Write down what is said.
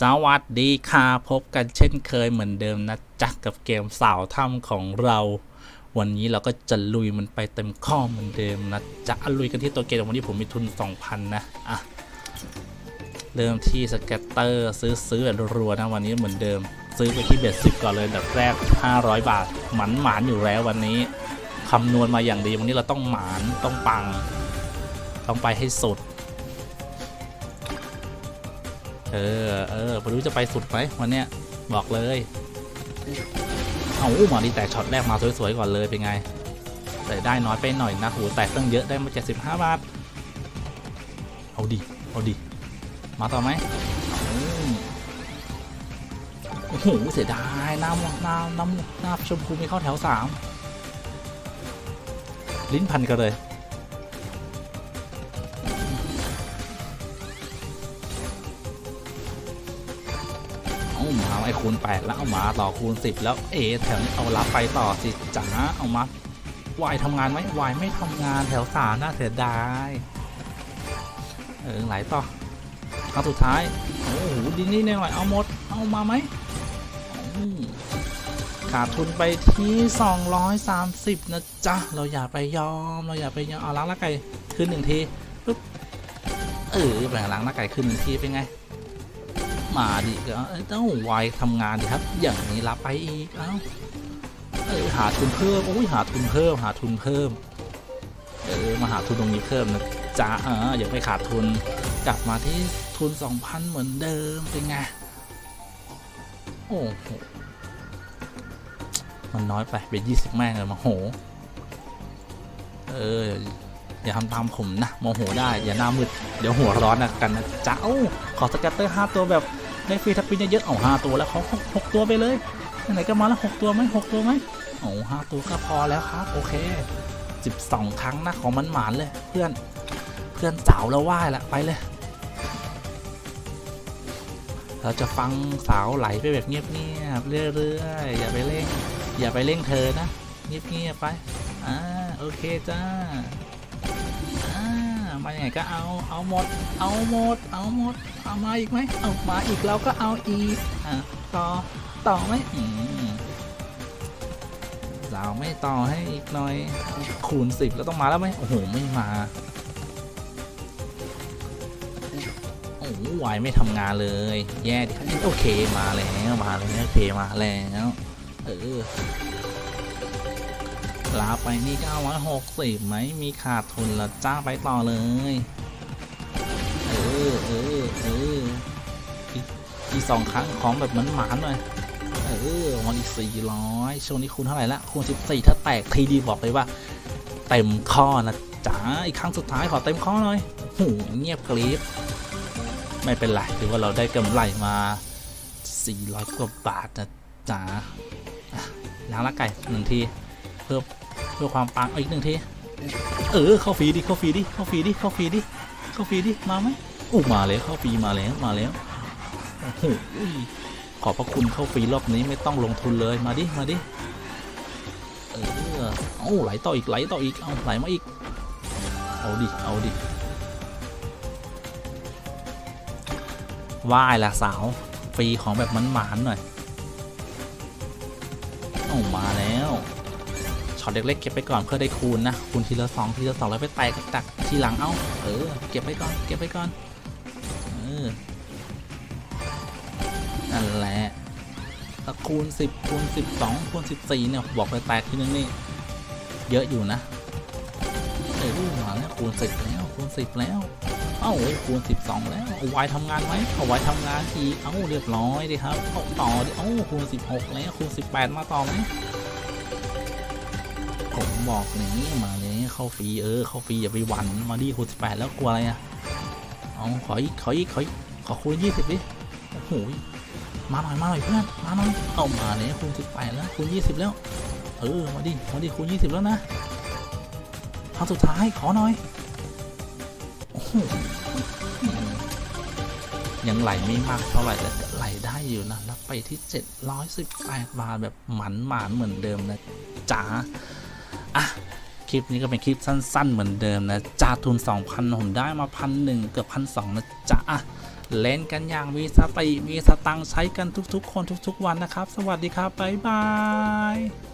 สวัสดีค่ะพบกันเช่นเคยเหมือนเดิมนะจ๊ะกับเกมสาวถ้ำของเรา วันนี้เราก็จะลุยมันไปเต็มข้อเหมือนเดิมนะจ๊ะลุยกันที่ตัวเกมวันนี้ผมมีทุน 2,000 นะอะเริ่มที่สเก็ตเตอร์ซื้อซื้อแบบรัวๆนะวันนี้เหมือนเดิม ซื้อไปที่เบ็ดสิบก่อนเลยแบบแรก 500 บาท หมันหมานอยู่แล้ววันนี้คำนวณมาอย่างดีวันนี้เราต้องหมานต้องปัง ต้องไปให้สุด เออ เออไม่รู้จะไปสุดไหมวันเนี้ยบอกเลย เอาอู้หมอดีแตกช็อตแรกมาสวยๆก่อนเลยเป็นไง แต่ได้น้อยไปหน่อยนะหูแตกตั้งเยอะได้มา 75 บาท เอาดิ เอาดิ มาต่อไหมอืมโอ้โหเสียดายน้ำน้ำน้ำน้ำชมพูไม่เข้าแถวสามลิ้นพันกันเลย เอาไอ้คูณแปดแล้วเอามาต่อคูณสิบแล้วเอแถวนี้เอารับไปต่อสิจ๋าเอามาวายทำงานไหมวายไม่ทำงานแถวสามน่าเสียดายเออไหลต่อครั้งสุดท้าย โอ้โหดีนี่หน่อยเอาหมด เอามาไหมขาดทุนไปที่ 230 นะจ๊ะ เราอย่าไปยอม เราอย่าไปยอม เอาล้างละไก่ขึ้นหนึ่งทีปุ๊บเออไปล้างละไก่ขึ้นหนึ่งทีเป็นไง มาดิก็เอ้ยต้องไวทำงานดิครับ อย่างนี้รับไปอีกเอ้าเออหาทุนเพิ่มโอ้ยหาทุนเพิ่ม หาทุนเพิ่มเออมาหาทุนตรงนี้เพิ่มนะจ๊ะเอออย่าไปขาดทุนกลับมาที่ทุน2,000เหมือนเดิมเป็นไงโอ้โหมันน้อยไปเป็นยี่สิบแม่งเลยมาโหเอออย่าทำตามผมนะโมโหได้อย่าหน้ามืดเดี๋ยวหัวร้อนนะกันนะจ้าขอสแกตเตอร์ห้าตัวแบบ ได้ฟรีทับปินเยอะๆเอาห้าตัวแล้วเขาหกตัวไปเลยไหนก็มาแล้วหกตัวไหมหกตัวไหมโอ้ห้าตัวก็พอแล้วครับ โอเคสิบสองครั้งนะของมันหมานเลย เพื่อนเพื่อนสาวแล้วไหว้ละไปเลยเราจะฟังสาวไหลไปแบบเงียบๆเรื่อยๆอย่าไปเร่ง อย่าไปเร่งเธอนะ เงียบๆไป อ่า โอเคจ้า อ่า มาอย่างไงก็เอา เอาหมด เอาหมด เอาหมด เอามาอีกไหมเอามาอีกเราก็เอาอีก อะ ต่อ ต่อไหมอืมสาวไม่ต่อให้อีกหน่อย คูณสิบแล้วต้องมาแล้วไหมโอ้โห ไม่มา โอ้โหวายไม่ทำงานเลย แย่ดิครับโอเค มาแล้ว มาแล้วโอเค มาแล้ว เออ ลาไปนี่960ไหมมีขาดทุนแล้วจ้าไปต่อเลย เออเออเอออีกสองครั้งของแบบมันหมานๆหน่อยเออวันอีกสี่ร้อยช่วงนี้คูณเท่าไหร่ละคูณ14ถ้าแตกทีดีบอกเลยว่า เต็มข้อนะจ๊ะอีกครั้งสุดท้ายขอเต็มข้อหน่อยหูเงียบกริบไม่เป็นไรถือว่าเราได้กำไรมา400กว่าบาทนะจ๊ะล้างละไก่หนึ่งทีเพื่อ พื่อความปังอีกหนึ่งทีเออเข้าฟรีดิเข้าฟรีดิเข้าฟรีดิเข้าฟรีดิเข้าฟรีดิมาไหมอู้มาแล้วเข้าฟรีมาแล้วมาแล้วโอ้โหขอบพระคุณเข้าฟรีรอบนี้ไม่ต้องลงทุนเลยมาดิมาดิเออเอาไหลต่ออีกไหลต่ออีกเอาไหลมาอีก เอาดิเอาดิว่ายละสาวฟรีของแบบมันหมานๆหน่อยเอามาแล้ว ช็อตเล็กๆเก็บไปก่อนเพื่อได้คูณนะคูณทีละสองทีละสองแล้วไปแตกตักทีหลังเอาเออเก็บไปก่อนเก็บไปก่อนเออนั่นแหละถ้าคูณสิบคูณสิบสองคูณสิบสี่เนี่ยบอกเลยแตกทีนึงนี่เยอะอยู่นะเออมาแล้วคูณสิบแล้วคูณสิบแล้วเอ้าคูณสิบสองแล้วเอาไว้ทำงานไหมเอาไว้ทำงานอีเอ้าเรียบร้อยดิครับเอาต่อดิเอ้าคูณสิบหกแล้วคูณสิบแปดมาต่อไหม ผมบอกนี้มาเลยเข้าฟรีเออเข้าฟรีอย่าไปหวั่นมาดิคูณสิบแปดแล้วกลัวอะไรอะเอาขออีกขออีกขออีกขอคูณยี่สิบดิโอ้โหมาหน่อยมาหน่อยเพื่อนมาหน่อยเอามาเลยคูณสิบแปดแล้วคูณยี่สิบแล้ว เออมาดิมาดิคูณยี่สิบแล้วนะครั้งสุดท้ายขอหน่อยโอ้โหยังไหลไม่มากเท่าไหร่แต่ไหลได้อยู่นะรับไปที่ 718 บาทแบบหมันหมานเหมือนเดิมนะจ๋า อะคลิปนี้ก็เป็นคลิปสั้น ๆ เหมือนเดิมนะจ่าทุน 2,000 ผมได้มาพันหนึ่งเกือบพันสองนะจ๊ะอะเล่นกันอย่างมีสติมีสตังค์ใช้กันทุกๆ คนทุก ๆ วันนะครับ สวัสดีครับ บ๊ายบาย